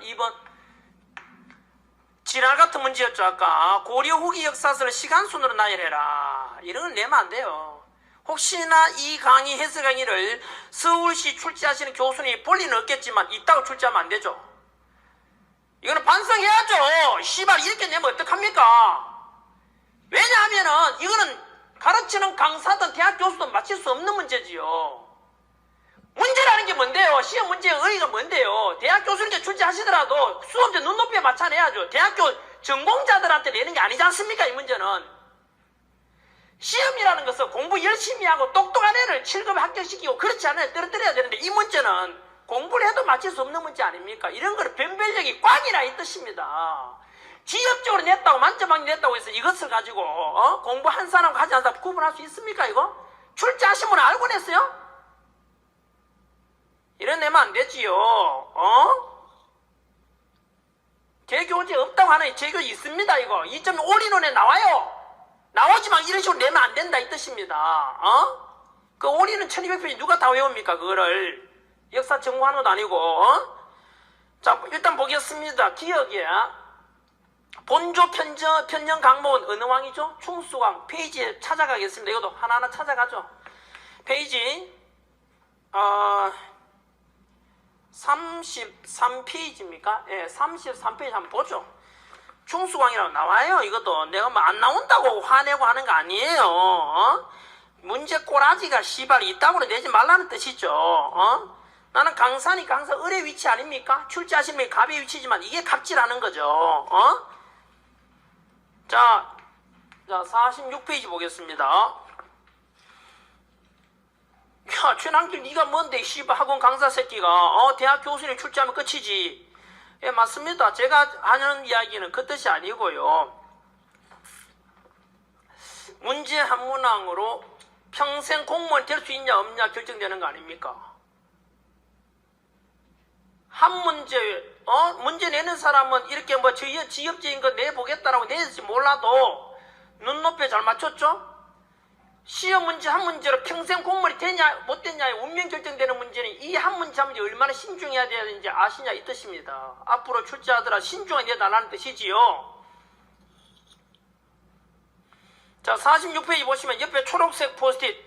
2번. 지랄 같은 문제였죠, 아까. 고려 후기 역사서를 시간순으로 나열해라. 이런 건 내면 안 돼요. 혹시나 이 강의, 해설 강의를 서울시 출제하시는 교수님이 볼 리는 없겠지만, 이따가 출제하면 안 되죠. 이거는 반성해야죠. 씨발, 이렇게 내면 어떡합니까? 왜냐하면은, 이거는 가르치는 강사든 대학 교수든 맞힐 수 없는 문제지요. 문제라는 게 뭔데요? 시험 문제의 의의가 뭔데요? 대학 교수님께 출제하시더라도 수험제 눈높이에 맞춰내야죠. 대학교 전공자들한테 내는 게 아니지 않습니까? 이 문제는. 시험이라는 것은 공부 열심히 하고 똑똑한 애를 7급에 합격시키고 그렇지 않아요. 떨어뜨려야 되는데 이 문제는 공부를 해도 맞힐 수 없는 문제 아닙니까? 이런 거를 변별력이 꽝이라 이 뜻입니다. 지엽적으로 냈다고 만점왕 냈다고 해서 이것을 가지고 어? 공부 한 사람과 하지 않은 사람 구분할 수 있습니까 이거? 출제하신 분은 알고 냈어요? 이런 내면 안 되지요. 어? 재교제 없다고 하는 재교 있습니다, 이거. 2.5 올인원에 나와요. 나오지만 이런 식으로 내면 안 된다, 이 뜻입니다. 어? 그 올인은 1200페이지 누가 다 외웁니까, 그거를. 역사 정보하는 것도 아니고, 어? 자, 일단 보겠습니다. 기억이야. 본조 편전, 편년 강목은 어느 왕이죠? 충수왕. 페이지에 찾아가겠습니다. 이것도 하나하나 찾아가죠. 페이지, 어, 33페이지입니까? 예, 33페이지 한번 보죠. 충수광이라고 나와요. 이것도 내가 뭐 안 나온다고 화내고 하는 거 아니에요. 어? 문제 꼬라지가 씨발 이따구로 내지 말라는 뜻이죠. 어? 나는 강사니까 항상 을의 위치 아닙니까? 출제하시는 분이 갑의 위치지만 이게 갑질하는 거죠. 어? 자, 자 46페이지 보겠습니다. 야, 최남길 네가 뭔데 씨발 학원 강사 새끼가 어 대학 교수님 출제하면 끝이지. 예, 맞습니다. 제가 하는 이야기는 그 뜻이 아니고요. 문제 한 문항으로 평생 공무원 될 수 있냐 없냐 결정되는 거 아닙니까? 한 문제, 어? 문제 내는 사람은 이렇게 뭐 지역, 지역적인 거 내보겠다라고 내지 몰라도 눈높이에 잘 맞췄죠? 시험 문제 한 문제로 평생 공무원이 되냐 못 되냐의 운명 결정되는 문제는 이 한 문제 한 문제 얼마나 신중해야 되는지 아시냐 이 뜻입니다. 앞으로 출제하더라 신중하게 내달라는 뜻이지요. 자 46페이지 보시면 옆에 초록색 포스트잇